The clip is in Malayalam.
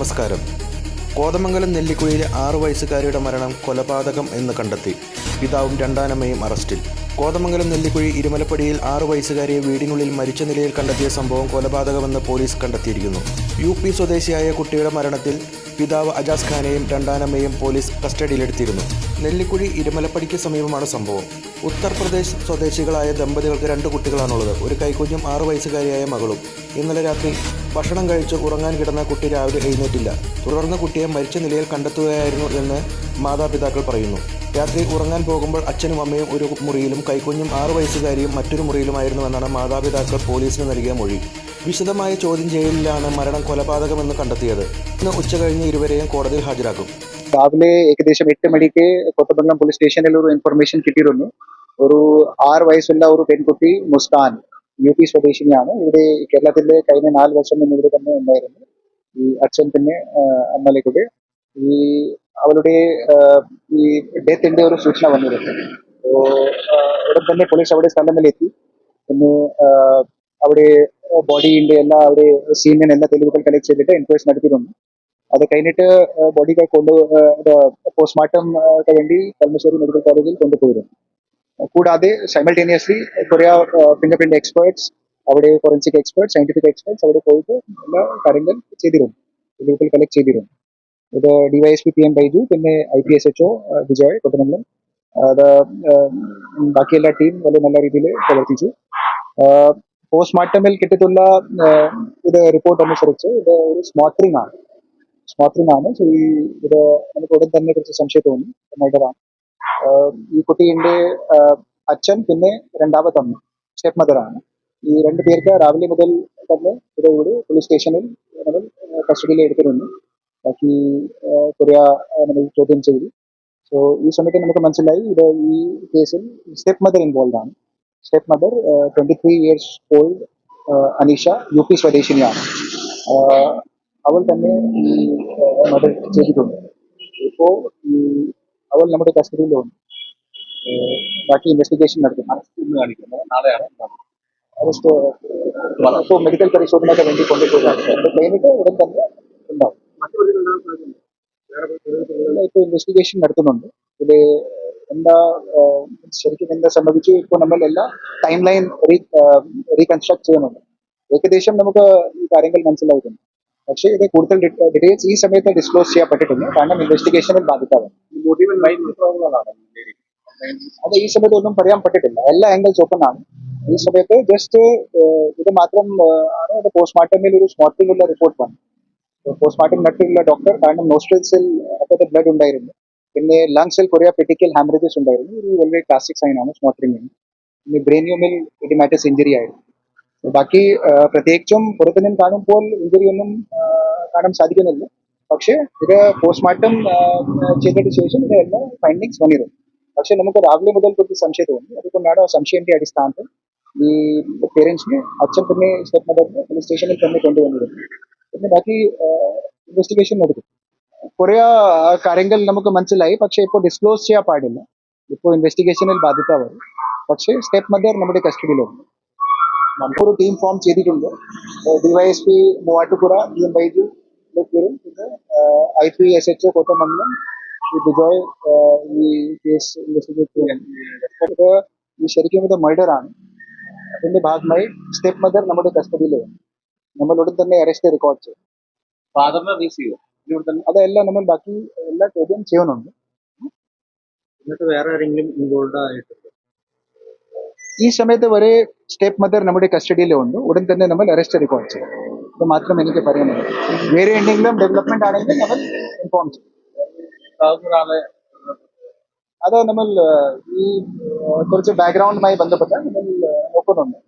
നമസ്കാരം. കോതമംഗലം നെല്ലിക്കുഴിയിലെ ആറു വയസ്സുകാരിയുടെ മരണം കൊലപാതകം എന്ന് കണ്ടെത്തി. പിതാവും രണ്ടാനമ്മയും അറസ്റ്റിൽ. കോതമംഗലം നെല്ലിക്കുഴി ഇരുമലപ്പടിയിൽ ആറു വയസ്സുകാരിയെ വീടിനുള്ളിൽ മരിച്ച നിലയിൽ കണ്ടെത്തിയ സംഭവം കൊലപാതകമെന്ന് പോലീസ് കണ്ടെത്തിയിരിക്കുന്നു. യു പി സ്വദേശിയായ കുട്ടിയുടെ മരണത്തിൽ പിതാവ് അജാസ് ഖാനെയും രണ്ടാനമ്മയും പോലീസ് കസ്റ്റഡിയിലെടുത്തിരുന്നു. നെല്ലിക്കുഴി ഇരുമലപ്പടിക്ക് സമീപമാണ് സംഭവം. ഉത്തർപ്രദേശ് സ്വദേശികളായ ദമ്പതികൾക്ക് രണ്ട് കുട്ടികളാണുള്ളത്. ഒരു കൈക്കുഞ്ഞും ആറു വയസ്സുകാരിയായ മകളും. ഇന്നലെ രാത്രി ഭക്ഷണം കഴിച്ച് ഉറങ്ങാൻ കിടന്ന കുട്ടി രാവിലെ എഴുന്നേറ്റില്ല. തുടർന്ന് കുട്ടിയെ മരിച്ച നിലയിൽ കണ്ടെത്തുകയായിരുന്നു എന്ന് മാതാപിതാക്കൾ പറയുന്നു. രാത്രി ഉറങ്ങാൻ പോകുമ്പോൾ അച്ഛനും അമ്മയും ഒരു മുറിയിലും കൈക്കുഞ്ഞും ആറു വയസ്സുകാരിയും മറ്റൊരു മുറിയിലുമായിരുന്നുവെന്നാണ് മാതാപിതാക്കൾ പോലീസിന് നൽകിയ മൊഴി. വിശദമായ ചോദ്യം ചെയ്യലിലാണ് മരണം കൊലപാതകമെന്ന് കണ്ടെത്തിയത്. ഇന്ന് ഉച്ചകഴിഞ്ഞ് ഇരുവരെയും കോടതിയിൽ ഹാജരാക്കും. രാവിലെ ഏകദേശം എട്ട് മണിക്ക് കൊത്തമംഗലം പോലീസ് സ്റ്റേഷനിൽ ഒരു ഇൻഫർമേഷൻ കിട്ടിയിരുന്നു. ഒരു ആറ് വയസ്സുള്ള ഒരു പെൺകുട്ടി മുസ്കാൻ യു പി സ്വദേശിനിയാണ്. ഇവിടെ കേരളത്തിലെ കഴിഞ്ഞ നാല് വർഷം മുന്നേ ഇവിടെ തന്നെ ഉണ്ടായിരുന്നു. ഈ അച്ഛൻ പിന്നെ അമ്മലെ കൂടെ. ഈ അവളുടെ ഈ ഡെത്തിന്റെ ഒരു സൂചന വന്നിരുന്നു. ആ, ഉടൻ തന്നെ പോലീസ് അവിടെ സ്ഥലങ്ങളിലെത്തി. പിന്നെ അവിടെ ബോഡിയുടെ എല്ലാ അവിടെ സീനിന് എല്ലാ തെളിവുകൾ കളക്ട് ചെയ്തിട്ട് എൻക്വയറി നടത്തിയിരുന്നു. അത് കഴിഞ്ഞിട്ട് ബോഡിക്ക് കൊണ്ട് പോസ്റ്റ്മോർട്ടം വേണ്ടി കൽമശ്ശേരി മെഡിക്കൽ കോളേജിൽ കൊണ്ടുപോയിരുന്നു. കൂടാതെ സൈമൾട്ടേനിയസ്ലി കുറേ ഫിംഗർ പ്രിന്റ് എക്സ്പേർട്സ് അവിടെ ഫോറൻസിക് എക്സ്പേർട്സ് സയന്റിഫിക് എക്സ്പേർട്സ് അവിടെ പോയിട്ട് എല്ലാ കാര്യങ്ങൾ ചെയ്തിരുന്നു. തെളിവുകൾ കളക്ട് ചെയ്തിരുന്നു. ഇത് ഡിവൈഎസ്പി പി എം ബൈജു പിന്നെ I P S H O Vijay Kothamangalam അത് ഉം, ബാക്കിയെല്ലാ ടീം വളരെ നല്ല രീതിയിൽ പ്രവർത്തിച്ചു. പോസ്റ്റ്മോർട്ടമിൽ കിട്ടിയിട്ടുള്ള ഇത് റിപ്പോർട്ട് അനുസരിച്ച് ഇത് ഒരു സ്മോട്ടറിംഗ് ആണ്. സ്മോട്ടറിംഗ് ആണ്. സോ ഈ ഇത് നമുക്ക് ഉടൻ തന്നെ കുറച്ച് സംശയം തോന്നി. മർഡറാണ് ഈ കുട്ടീന്റെ അച്ഛൻ പിന്നെ രണ്ടാമത്തെ അമ്മ സ്റ്റെപ്പ് മദറാണ് ഈ രണ്ട് പേർക്ക് രാവിലെ മുതൽ തന്നെ ഇവിടെ പോലീസ് സ്റ്റേഷനിൽ നമ്മൾ കസ്റ്റഡിയിൽ എടുത്തിരുന്നു. ബാക്കി കുറേ നമ്മൾ ചോദ്യം ചെയ്തു. സോ ഈ സമയത്ത് നമുക്ക് മനസ്സിലായി ഇത് ഈ കേസിൽ സ്റ്റെപ്പ് മദർ ഇൻവോൾവ് ആണ്. Step mother twenty three years old Aneesha U P സ്വദേശിനിയാണ്. അവൾ തന്നെ ഈ മദർ ചെയ്തിട്ടുണ്ട്. ഇപ്പോൾ ഈ അവൾ നമ്മുടെ കസ്റ്റഡിയിലുണ്ട് ബാക്കി ഇൻവെസ്റ്റിഗേഷൻ നടത്തുന്നു കാണിക്കുന്നത് നാളെയാണ് അറസ്റ്റ് ഇപ്പോൾ മെഡിക്കൽ പരിശോധനയ്ക്ക് വേണ്ടി അത് കഴിഞ്ഞിട്ട് ഉടൻ തന്നെ ഉണ്ടാവും. ഇപ്പോൾ ഇൻവെസ്റ്റിഗേഷൻ നടത്തുന്നുണ്ട്. ഇത് എന്താ ശരിക്കും എന്താ സംബന്ധിച്ച് ഇപ്പോൾ നമ്മൾ എല്ലാ ടൈം ലൈൻ റീകൺസ്ട്രക്ട് ചെയ്യുന്നുണ്ട്. ഏകദേശം നമുക്ക് ഈ കാര്യങ്ങൾ മനസ്സിലായിട്ടുണ്ട്. പക്ഷേ ഇത് കൂടുതൽ ഡീറ്റെയിൽസ് ഈ സമയത്ത് ഡിസ്ക്ലോസ് ചെയ്യാൻ പറ്റിയിട്ടില്ല കാരണം ഇൻവെസ്റ്റിഗേഷനിൽ ബാധിക്കാതെ. അത് ഈ സമയത്ത് ഒന്നും പറയാൻ പറ്റിട്ടില്ല എല്ലാ ആംഗിൾസ് ഓപ്പൺ ആണ്. ഈ സമയത്ത് ജസ്റ്റ് ഇത് മാത്രം പോസ്റ്റ്മോർട്ടമിൽ ഒരു സ്മോട്ടിംഗ് ഉള്ള റിപ്പോർട്ട് വന്നു. പോസ്റ്റ്മോർട്ടം നടത്തിയുള്ള ഡോക്ടർ കാരണം നോസ്ട്രൽസിൽ അപ്പോഴത്തെ ബ്ലഡ് ഉണ്ടായിരുന്നു. പിന്നെ ലങ്സിൽ കുറേ പെറ്റിക്കൽ ഹാമറേജസ് ഉണ്ടായിരുന്നു. ഒരു വളരെ ക്ലാസിക് സൈൻ ആണ് സ്മോട്ടറിംഗ് പിന്നെ ബ്രെയിനിയോമിൽ ഇഡിമാറ്റസ് ഇഞ്ചുറി ആയിരുന്നു. ബാക്കി പ്രത്യേകിച്ചും പുറത്തുനിന്നും കാണുമ്പോൾ ഇഞ്ചുറി ഒന്നും ആ, കാണാൻ സാധിക്കുന്നില്ല. പക്ഷേ ഇത് പോസ്റ്റ്മോർട്ടം ചെയ്തതിന് ശേഷം ഇത് എല്ലാ ഫൈൻഡിങ്സ് വന്നിരുന്നു. പക്ഷെ നമുക്ക് രാവിലെ മുതൽ കുറച്ച് സംശയം തോന്നി. അതുകൊണ്ടാണ് സംശയത്തിന്റെ അടിസ്ഥാനത്തിൽ ഈ പേരൻസിനെ അച്ഛൻ തന്നെ സ്റ്റെപ്പ് മദറിനെ പോലീസ് സ്റ്റേഷനിൽ തന്നെ കൊണ്ടുവന്നിരുന്നു പിന്നെ ബാക്കി ഇൻവെസ്റ്റിഗേഷൻ നടക്കും കുറേ കാര്യങ്ങൾ നമുക്ക് മനസ്സിലായി. പക്ഷേ ഇപ്പോൾ ഡിസ്ക്ലോസ് ചെയ്യാൻ പാടില്ല. ഇപ്പോൾ ഇൻവെസ്റ്റിഗേഷനിൽ ബാധ്യത വരും പക്ഷേ സ്റ്റെപ്പ് മദർ നമ്മുടെ കസ്റ്റഡിയിലുണ്ട് നമുക്കൊരു ടീം ഫോം ചെയ്തിട്ടുണ്ട്. DYSP Muvattupuzha D M Baiju വരും പിന്നെ I P S H Kothamangalam ഈ ബിജോയ് ഈ കേസ് ഇൻവെസ്റ്റിഗേറ്റ് ശരിക്കും ഇത് മർഡർ ആണ്. അതിന്റെ ഭാഗമായി സ്റ്റെപ്പ് മദർ നമ്മുടെ കസ്റ്റഡിയിൽ കസ്റ്റഡിയിലുണ്ട് നമ്മൾ ഉടൻ തന്നെ അറസ്റ്റ് റെക്കോർഡ് ചെയ്യും? ഫാദറിനെ റീസ് ചെയ്യോ അതെല്ലാം നമ്മൾ ബാക്കി എല്ലാ ചോദ്യം ചെയ്യുന്നുണ്ട്. എന്നിട്ട് വേറെ ആരെങ്കിലും ഇൻവോൾവ് ആയിട്ടുണ്ട് ഈ സമയത്ത് വരെ സ്റ്റെപ്പ് മദർ നമ്മുടെ കസ്റ്റഡിയിലുണ്ട് ഉടൻ തന്നെ നമ്മൾ അറസ്റ്റ് റിപ്പോർട്ട് ചെയ്യും ഇത് മാത്രം എനിക്ക് പറയാനുള്ളൂ. വേറെ എന്തെങ്കിലും ഡെവലപ്മെന്റ് ആണെങ്കിൽ നമ്മൾ ഇൻഫോം ചെയ്യും. അത് നമ്മൾ ഈ കുറച്ച് ബാക്ക്ഗ്രൗണ്ടുമായി ബന്ധപ്പെട്ട് നമ്മൾ നോക്കുന്നുണ്ട്.